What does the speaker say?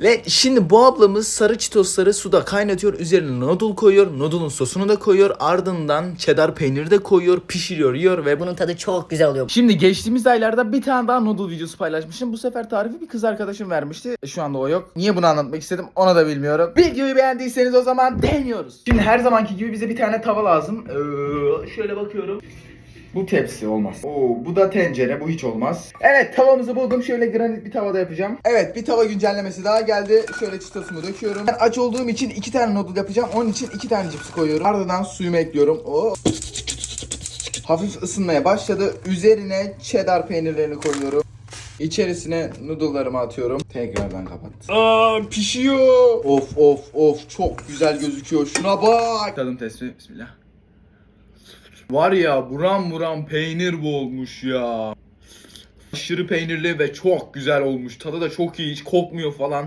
Ve şimdi bu ablamız sarı çitosları suda kaynatıyor. Üzerine noodle koyuyor. Noodle'un sosunu da koyuyor. Ardından cheddar peyniri de koyuyor. Pişiriyor, yiyor ve Bunun tadı çok güzel oluyor. Şimdi geçtiğimiz aylarda bir tane daha noodle videosu paylaşmışım. Bu sefer tarifi bir kız arkadaşım vermişti. Şu anda o yok. Niye bunu anlatmak istedim onu da bilmiyorum. Videoyu beğendiyseniz o zaman deniyoruz. Şimdi her zamanki gibi bize bir tane tava lazım. Ee, şöyle bakıyorum. Bu tepsi olmaz. Oo, bu da tencere. Bu hiç olmaz. Evet tavamızı buldum. Şöyle granit bir tavada yapacağım. Evet bir tava güncellemesi daha geldi. Şöyle çitosumu döküyorum. Ben aç olduğum için iki tane noodle yapacağım. Onun için iki tane cips koyuyorum. Ardından suyumu ekliyorum. Oo. Hafif ısınmaya başladı. Üzerine cheddar peynirlerini koyuyorum. İçerisine noodle'larımı atıyorum. Tekrardan kapat. Aa pişiyor. Of of of çok güzel gözüküyor. Şuna bak. Tadım testi. Bismillah. Var ya buram buram peynir bu olmuş ya. Aşırı peynirli ve çok güzel olmuş. Tadı da çok iyi. Hiç kokmuyor falan.